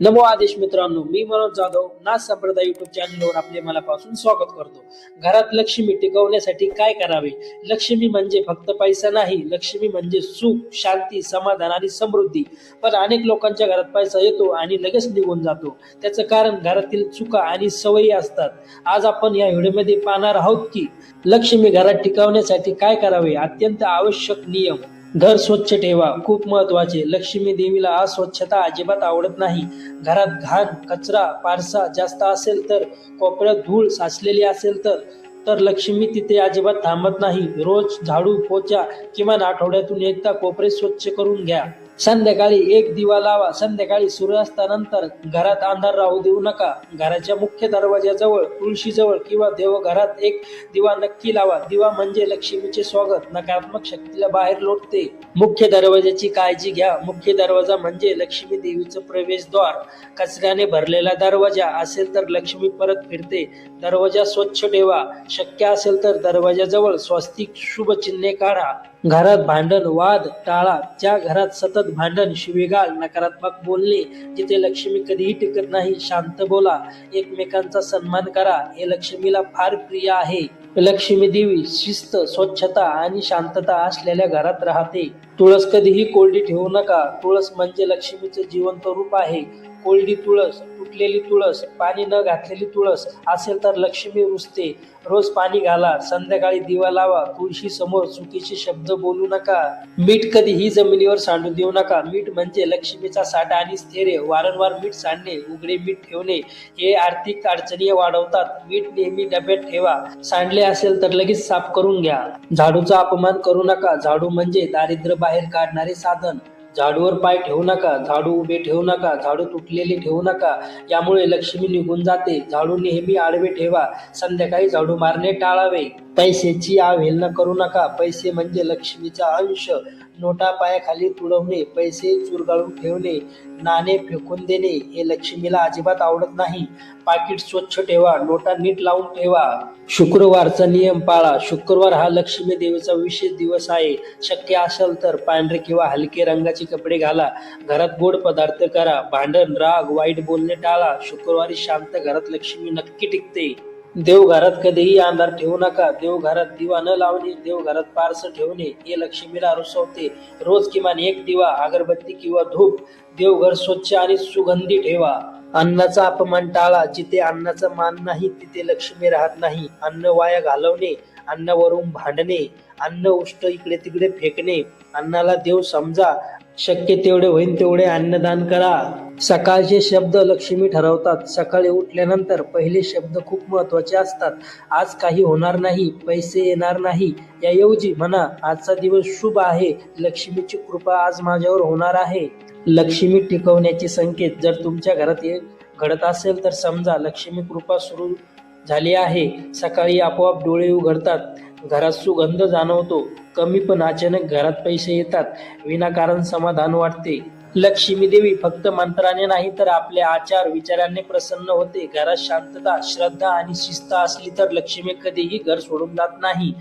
नमो आदेश मित्रांनो मी मनोज जाधव नाथ संप्रदाय युट्यूब चॅनलवर आपले मनापासून स्वागत करतो. घरात लक्ष्मी टिकवण्यासाठी काय करावे? लक्ष्मी म्हणजे फक्त पैसा नाही लक्ष्मी म्हणजे सुख शांती समाधान आणि समृद्धी. पण अनेक लोकांच्या घरात पैसा येतो आणि लगेच निघून जातो. त्याचं कारण घरातील चुका आणि सवयी असतात. आज आपण या व्हिडिओमध्ये पाहणार आहोत की लक्ष्मी घरात टिकवण्यासाठी काय करावे? अत्यंत आवश्यक नियम. घर स्वच्छ ठेवा. खूप महत्त्वाचे. लक्ष्मी देवीला अस्वच्छता अजिबात आवडत नाही. घरात घाण कचरा पारसा जास्त असेल तर कोपऱ्यात धूळ साचलेली असेल तर तर लक्ष्मी तिथे अजिबात थांबत नाही. रोज झाडू पोचा किमान आठवड्यातून एकदा कोपरे स्वच्छ करून घ्या. संध्याकाळी एक दिवा लावा. संध्याकाळी सूर्यास्तानंतर घरात अंधार राहू देऊ नका. घराच्या मुख्य दरवाजाजवळ तुळशीजवळ किंवा देवघरात एक दिवा नक्की लावा. दिवा म्हणजे लक्ष्मीचे स्वागत. नकारात्मक शक्तीला बाहेर लोटते. मुख्य दरवाजाची काळजी घ्या. मुख्य दरवाजा म्हणजे लक्ष्मी देवीचं प्रवेशद्वार. कचऱ्याने भरलेला दरवाजा असेल तर लक्ष्मी परत फिरते. दरवाजा स्वच्छ ठेवा. शक्य असेल तर दरवाजाजवळ स्वस्तिक शुभ चिन्हे काढा. घरात भांडण वाद टाळा ज्या घरात सतत भांडण शिवेगाळ नकारात्मक बोलणे जिथे लक्ष्मी कधीही टिकत नाही शांत बोला एकमेकांचा सन्मान करा हे लक्ष्मीला फार प्रिय आहे. लक्ष्मी देवी शिस्त स्वच्छता आणि शांतता असलेल्या घरात राहते. तुळस कधीही कोरडी ठेवू नका. तुळस म्हणजे लक्ष्मीचे जिवंत रूप आहे. कोरडी तुळस तुटलेली तुळस पाणी न घातलेली तुळस असेल तर लक्ष्मी रुजते रोज पाणी घाला संध्याकाळी दिवा लावा तुळशी समोर चुकीचे शब्द बोलू नका. मीठ कधीही जमिनीवर सांडू देऊ नका. मीठ म्हणजे लक्ष्मीचा साठा आणि स्थैर्य. वारंवार मीठ सांडणे उघडे मीठ ठेवणे हे आर्थिक अडचणी वाढवतात. मीठ नेहमी डब्यात ठेवा. सांडले असेल तर लगेच साफ करून घ्या. झाडूचा अपमान करू नका. झाडू म्हणजे दारिद्र्य बाहेर काढणारे साधन. झाडूवर पाय ठेवू नका झाडू उभे ठेवू नका झाडू तुटलेले ठेवू नका. यामुळे लक्ष्मी निघून जाते. झाडू नेहमी आडवे ठेवा. संध्याकाळी झाडू मारणे टाळावे. पैशाची अवहेलना करू नका. पैसे म्हणजे लक्ष्मीचा अंश. नोटा पायाखाली तुडवणे पैसे चुरगाळून ठेवणे नाणे फेकून देणे हे लक्ष्मीला अजिबात आवडत नाही. पाकिट स्वच्छ ठेवा नोटा नीट लावून ठेवा. शुक्रवारचा नियम पाळा. शुक्रवार हा लक्ष्मी देवीचा विशेष दिवस आहे. शक्य असेल तर पांढरे किंवा हलके रंगाचे कपडे घाला. घरात गोड पदार्थ करा. भांडण राग वाईट बोलणे टाळा. शुक्रवारी शांत घरात लक्ष्मी नक्की टिकते. देवघरात कधीही अंधार ठेवू नका. देवघरात दिवा न लावणे देवघरात पारस ठेवणे हे लक्ष्मीला रुसवते. रोज किमान एक दिवा अगरबत्ती किंवा धूप. देवघर स्वच्छ आणि सुगंधी ठेवा. अन्नाचा अपमान टाळा. जिथे अन्नाचा मान नाही तिथे लक्ष्मी राहत नाही. अन्न वाया घालवणे अन्नावरून भांडणे. अन्न उष्ट इकडे तिकडे फेकणे. अन्नाला देव समजा. शक्य तेवढे होईल तेवढे अन्नदान करा. सकाळचे शब्द लक्ष्मी ठरवतात. सकाळी उठल्यानंतर पहिले शब्द खूप महत्त्वाचे असतात. आज काही होणार नाही पैसे येणार नाही. याऐवजी म्हणा आजचा दिवस शुभ आहे. लक्ष्मीची कृपा आज माझ्यावर होणार आहे. लक्ष्मी टिकवण्याचे संकेत जर तुमच्या घरात ये घडत असेल तर समजा लक्ष्मी कृपा सुरू झाली आहे. सकाळी आपोआप डोळे उघडतात. घरात सुगंध जाणवतो. कमी पण अचानक घरात पैसे येतात. विनाकारण समाधान वाटते. लक्ष्मी देवी फक्त मंत्राने नाही तर आपल्या आचार विचारांनी प्रसन्न होते. घरात शांतता श्रद्धा आणि शिस्त असली तर लक्ष्मी कधीही घर सोडून जात नाही.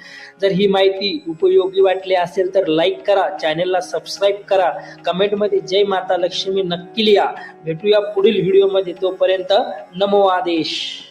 जर ही माहिती उपयोगी वाटली असेल तर लाईक करा चॅनेलला सबस्क्राईब करा. कमेंटमध्ये जय माता लक्ष्मी नक्की लिहा. भेटूया पुढील व्हिडिओमध्ये तोपर्यंत नमो आदेश.